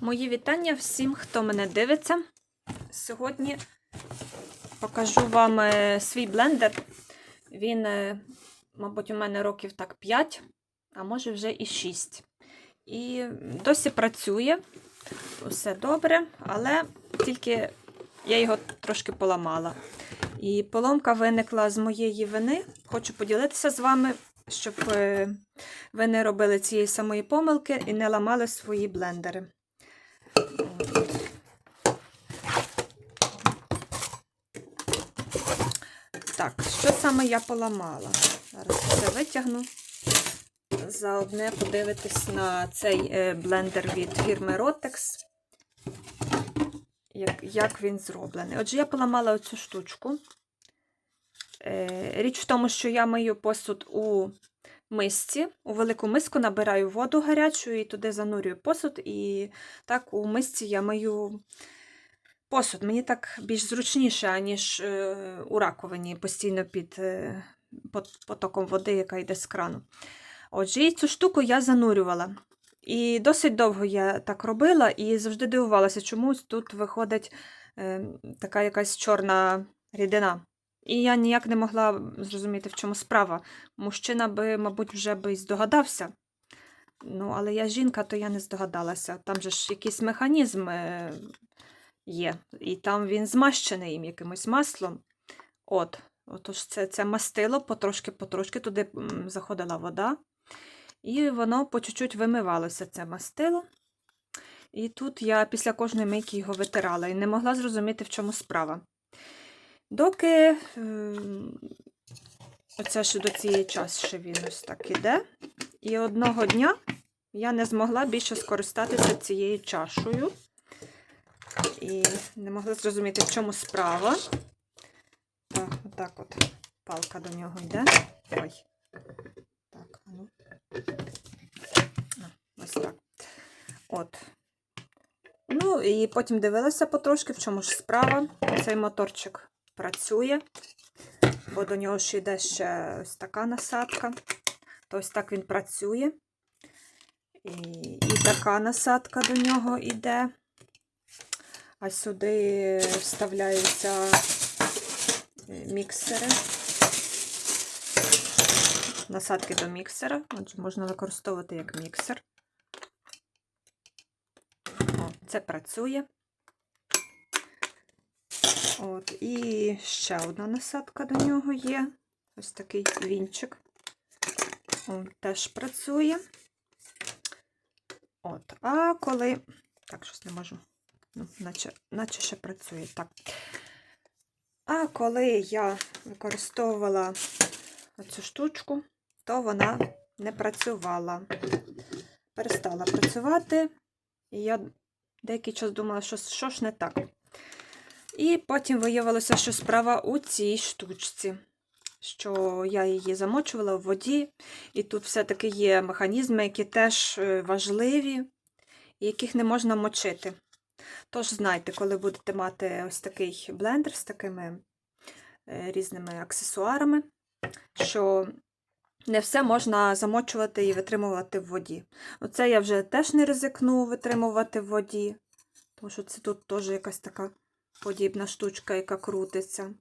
Мої вітання всім, хто мене дивиться. Сьогодні покажу вам е, свій блендер. Він, е, мабуть, у мене років так 5, а може вже і 6. І досі працює, все добре, але тільки я його трошки поламала. І поломка виникла з моєї вини. Хочу поділитися з вами, щоб е, ви не робили цієї самої помилки і не ламали свої блендери. Так, що саме я поламала? Зараз все витягну. Заодне подивитись на цей е, блендер від фірми Rotex. Як, як він зроблений. Отже, я поламала оцю штучку. Е, Річ в тому, що я мию посуд у мисці. У велику миску набираю воду гарячу і туди занурюю посуд. І так у мисці я мию посуд. Мені так більш зручніше, аніж е, у раковині постійно під е, потоком води, яка йде з крану. Отже, і цю штуку я занурювала. І досить довго я так робила і завжди дивувалася, чомусь тут виходить е, така якась чорна рідина. І я ніяк не могла зрозуміти, в чому справа. Мужчина би, мабуть, вже би й здогадався. Ну, але я жінка, то я не здогадалася. Там же ж якийсь механізм е, є, і там він змащений їм якимось маслом. От, отож, це, це мастило потрошки-потрошки туди заходила вода, і воно по чуть-чуть вимивалося, це мастило. І тут я після кожної мийки його витирала і не могла зрозуміти, в чому справа. Доки ем, оце ще до цієї часу ще він ось так іде. І одного дня я не змогла більше скористатися цією чашею. І не могла зрозуміти, в чому справа. Так, отак от палка до нього йде. Ой. Так, ну. Ось так. От. Ну, і потім дивилася потрошки, в чому ж справа. Цей моторчик працює, бо до нього ж йде ще ось така насадка. То ось так він працює. І, і така насадка до нього йде. А сюди вставляються е, міксери. Насадки до міксера. Отже, можна використовувати як міксер. О, це працює. От, і ще одна насадка до нього є. Ось такий вінчик. О, теж працює. От, а коли. Так, щось не можу. Ну, наче, наче ще працює. Так. А коли я використовувала оцю штучку, то вона не працювала. Перестала працювати. І я деякий час думала, що, що ж не так. І потім виявилося, що справа у цій штучці, що я її замочувала в воді, і тут все-таки є механізми, які теж е, важливі, і яких не можна мочити. Тож знайте, коли будете мати ось такий блендер з такими е, різними аксесуарами, що не все можна замочувати і витримувати в воді. Оце я вже теж не ризикну витримувати в воді, тому що це тут теж якась така подібна штучка, яка крутиться.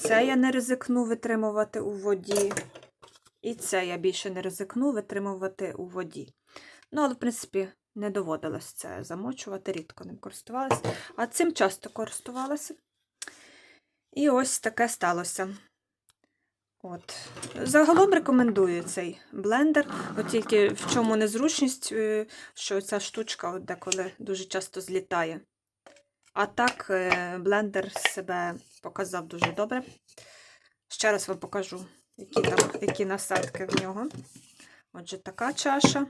Це я не ризикну витримувати у воді. І це я більше не ризикну витримувати у воді. Ну, але, в принципі, не доводилось це замочувати, рідко ним користувалася. А цим часто користувалася. І ось таке сталося. От. Загалом рекомендую цей блендер. От тільки в чому незручність, е, що ця штучка от деколи дуже часто злітає. А так, е, блендер себе показав дуже добре. Ще раз вам покажу, які там які насадки в нього. Отже, така чаша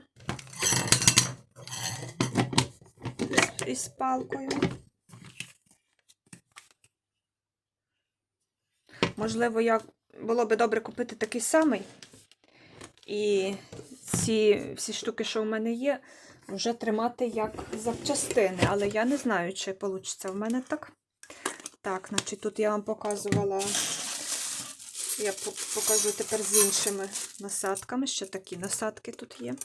із палкою. Можливо, я було би добре купити такий самий. І ці всі штуки, що в мене є, вже тримати як запчастини. Але я не знаю, чи вийде в мене так. Так, значить, тут я вам показувала. Я покажу тепер з іншими насадками. Ще такі насадки тут є.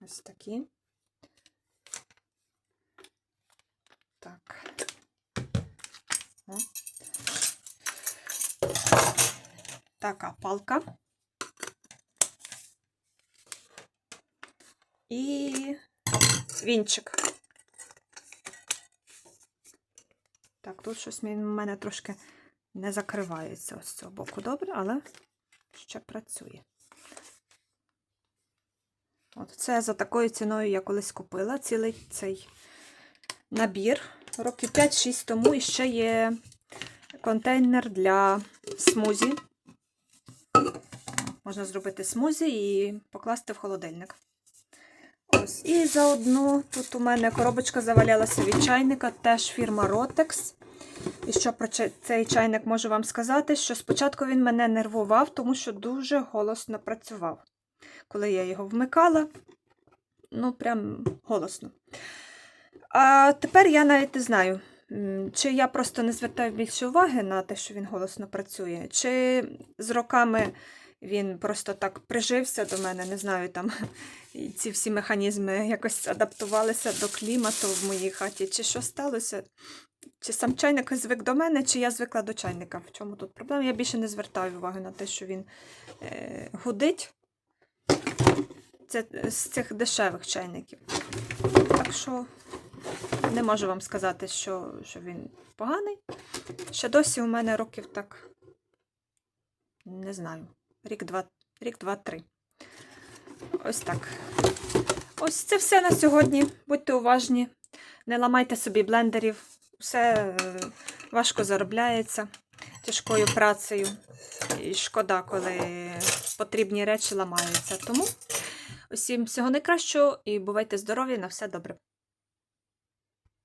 Ось такі. Так. Така палка. І вінчик. Так, тут щось в мене трошки не закривається з цього боку. Добре, але ще працює. От це за такою ціною я колись купила цілий цей набір років 5-6 тому. І ще є контейнер для смузі. Можна зробити смузі і покласти в холодильник. Ось. І заодно тут у мене коробочка завалялася від чайника, теж фірма Rotex. І що про цей чайник можу вам сказати, що спочатку він мене нервував, тому що дуже голосно працював. Коли я його вмикала, ну прям голосно. А тепер я навіть не знаю, чи я просто не звертаю більше уваги на те, що він голосно працює, чи з роками він просто так прижився до мене, не знаю, там ці всі механізми якось адаптувалися до клімату в моїй хаті, чи що сталося. Чи сам чайник звик до мене, чи я звикла до чайника. В чому тут проблема? Я більше не звертаю уваги на те, що він е, гудить. Це з цих дешевих чайників. Так що не можу вам сказати, що, що він поганий. Ще досі у мене років так. Не знаю. Рік, два, рік, два-три. Ось так. Ось це все на сьогодні. Будьте уважні. Не ламайте собі блендерів. Все е, важко заробляється тяжкою працею. І шкода, коли потрібні речі ламаються. Тому усім всього найкращого і бувайте здорові, на все добре.